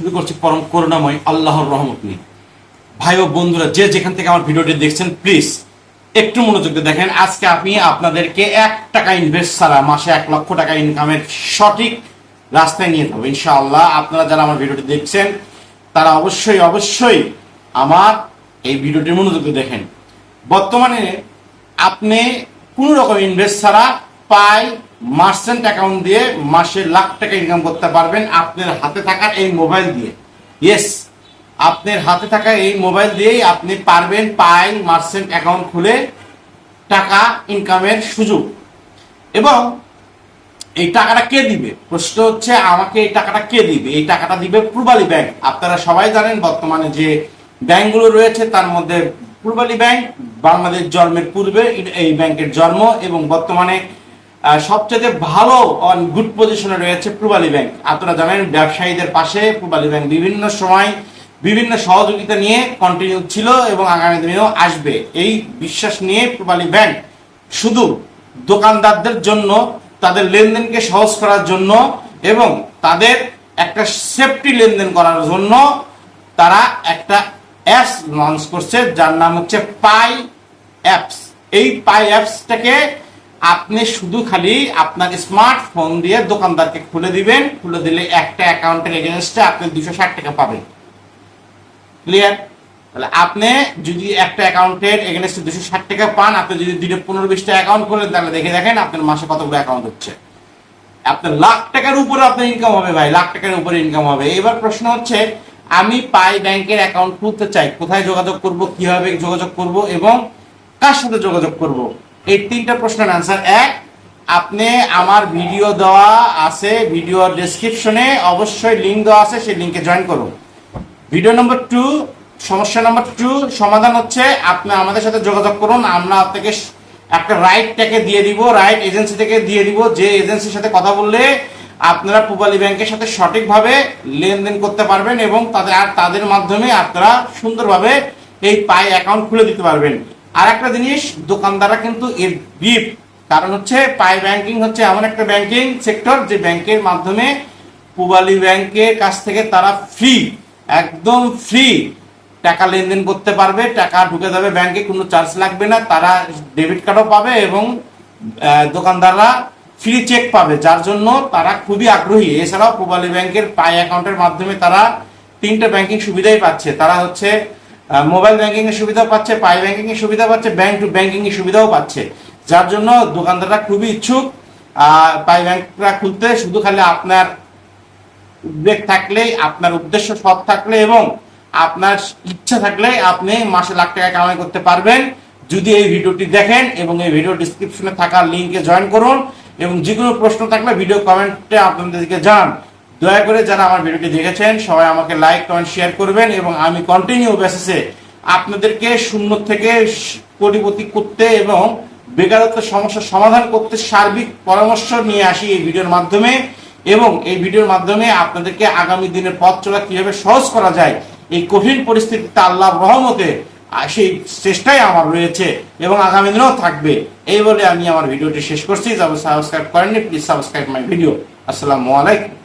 শুরু করছি পরম করুণাময় আল্লাহর রহমত নিয়ে। ভাই ও বন্ধুরা, যে যেখান থেকে আমার ভিডিওটি দেখছেন প্লিজ একটু মনোযোগ দিয়ে দেখেন, আজকে আমি আপনাদেরকে এক টাকা ইনভেস্ট ছাড়া মাসে এক লক্ষ টাকা ইনকামের সঠিক রাস্তায় নিয়ে যাব, ইনশাআল্লাহ। আপনারা যারা আমার ভিডিওটি দেখছেন, তারা অবশ্যই অবশ্যই আমার এই ভিডিওটি মনোযোগ দিয়ে দেখেন। বর্তমানে আপনি কোনো রকম ইনভেস্ট ছাড়া পাই মার্চেন্ট অ্যাকাউন্ট দিয়ে মাসে লাখ টাকা ইনকাম করতে পারবেন আপনার হাতে থাকা এই মোবাইল দিয়ে। ইয়েস আপনার হাতে থাকা এই মোবাইল দিয়েই আপনি পারবেন পাই মার্চেন্ট অ্যাকাউন্ট খুলে টাকা ইনকামের সুযোগ। এবং এই টাকাটা কে দিবে? প্রশ্ন হচ্ছে, আমাকে এই টাকাটা কে দিবে? এই টাকাটা দিবে পূর্বালী ব্যাংক। আপনারা সবাই জানেন বর্তমানে যে ব্যাংকগুলো রয়েছে, তার মধ্যে পূর্বালী ব্যাংক, বাংলাদেশ জন্মের পূর্বে এই ব্যাংকের জন্ম এবং বর্তমানে সবচেয়ে ভালো অন গুড পজিশনে রয়েছে পূর্বালী ব্যাংক আপনারা জানেন, ব্যবসায়ীদের পাশে পূর্বালী ব্যাংক বিভিন্ন সময় বিভিন্ন সহযোগিতা নিয়ে কন্টিনিউ ছিল এবং আগামী দিনেও আসবে। এই বিশ্বাস নিয়ে পূর্বালী ব্যাংক শুধু দোকানদারদের জন্য, তাদের লেনদেনকে সহজ করার জন্য এবং তাদের একটা সেফটি লেনদেন করার জন্য তারা একটা অ্যাপস লঞ্চ করছে, যার নাম হচ্ছে পাই অ্যাপস এই পাই অ্যাপসটাকে আপনি শুধু খালি আপনার স্মার্টফোন দিয়ে দোকানদারকে খুলে দিবেন, খুলে দিলে একটা অ্যাকাউন্টের এগেনস্টে আপনি দুশো ষাট টাকা পাবেন। ক্লিয়ার তাহলে আপনি যদি একটা অ্যাকাউন্টের এগেনস্টে দুশো ষাট টাকা পান, আপনি যদি দুটো পনেরো বিশটা অ্যাকাউন্ট করেন, তাহলে দেখে দেখেন আপনার মাসে কতগুলো অ্যাকাউন্ট হচ্ছে। আপনার লাখ টাকার উপরে আপনার ইনকাম হবে ভাই, লাখ টাকার উপরে ইনকাম হবে। এবার প্রশ্ন হচ্ছে, আমি পাই ব্যাংকের অ্যাকাউন্ট খুলতে চাই, কোথায় যোগাযোগ করব, কীভাবে যোগাযোগ করব এবং কার সাথে যোগাযোগ করব? এই তিনটা প্রশ্নের আনসার এক, আপনি আমার ভিডিও দেওয়া আছে ভিডিও ডেসক্রিপশনে অবশ্যই লিঙ্ক দেওয়া আছে, সেই লিঙ্কে জয়েন করুন। ভিডিও নম্বর টু সমস্যা নম্বর টু সমাধান হচ্ছে, আপনি আমাদের সাথে যোগাযোগ করুন, আমরা আপনাকে একটা রাইট ট্যাকে দিয়ে দিব রাইট এজেন্সি থেকে দিয়ে দিব, যে এজেন্সির সাথে কথা বললে আপনারা পূবালী ব্যাংকের সাথে সঠিকভাবে লেনদেন করতে পারবেন এবং তাদের আর তাদের মাধ্যমে আপনারা সুন্দরভাবে এই পাই অ্যাকাউন্ট খুলে দিতে পারবেন। আর একটা জিনিস, দোকানদাররা কিন্তু এর বিপ কারণ হচ্ছে, পাই ব্যাংকিং হচ্ছে এমন একটা ব্যাংকিং সেক্টর যে ব্যাংকের মাধ্যমে পূবালী ব্যাংকের কাছ থেকে তারা ফ্রি একদম ফ্রি টাকা লেনদেন করতে পারবে, টাকা ঢুকে যাবে ব্যাংকে, কোনো চার্জ লাগবে না, তারা ডেবিট কার্ডও পাবে এবং দোকানদাররা ফ্রি চেক পাবে, যার জন্য তারা খুবই আগ্রহী। এছাড়াও পূবালী ব্যাংকের পাই অ্যাকাউন্টের মাধ্যমে তারা তিনটা ব্যাংকিং সুবিধাই পাচ্ছে। তারা হচ্ছে মোবাইল ব্যাংকিং এর সুবিধা পাচ্ছে পাই ব্যাংকিং এর সুবিধা পাচ্ছে ব্যাংক টু ব্যাংকিং এর সুবিধাও পাচ্ছে। যার জন্য দোকানদাররা খুবই ইচ্ছুক। পাই ব্যাংকটা খুলতে, শুধু খালি আপনার উদ্বেগ থাকলে আপনার উদ্দেশ্য সৎ থাকলে এবং আপনার ইচ্ছা থাকলে আপনি মাসে লাখ টাকা কামাই করতে পারবেন। যদি এই ভিডিওটি দেখেন এবং এই ভিডিও ডিসক্রিপশনে থাকা লিঙ্কে জয়েন করুন এবং যে কোনো প্রশ্ন থাকলে ভিডিও কমেন্টে আপনাদেরকে জানান। দয়া করে যারা আমার ভিডিওটি দেখেছেন, সবাই আমাকে লাইক কমেন্ট শেয়ার করবেন এবং আমি কন্টিনিউ বেসিসে আপনাদেরকে শূন্য থেকে কোটিপতি করতে এবং বেকারত্ব সমস্যার সমাধান করতে সার্বিক পরামর্শ নিয়ে আসি এই ভিডিওর মাধ্যমে এবং এই ভিডিওর মাধ্যমে আপনাদেরকে আগামী দিনের পথ চলা কীভাবে সহজ করা যায়, এই কঠিন পরিস্থিতিতে আল্লাহ রহমতে সেই চেষ্টাই আমার রয়েছে এবং আগামী দিনেও থাকবে। এই বলে আমি আমার ভিডিওটি শেষ করছি। যারা সাবস্ক্রাইব করেননি প্লিজ সাবস্ক্রাইব মাই ভিডিও আসসালামু আলাইকুম।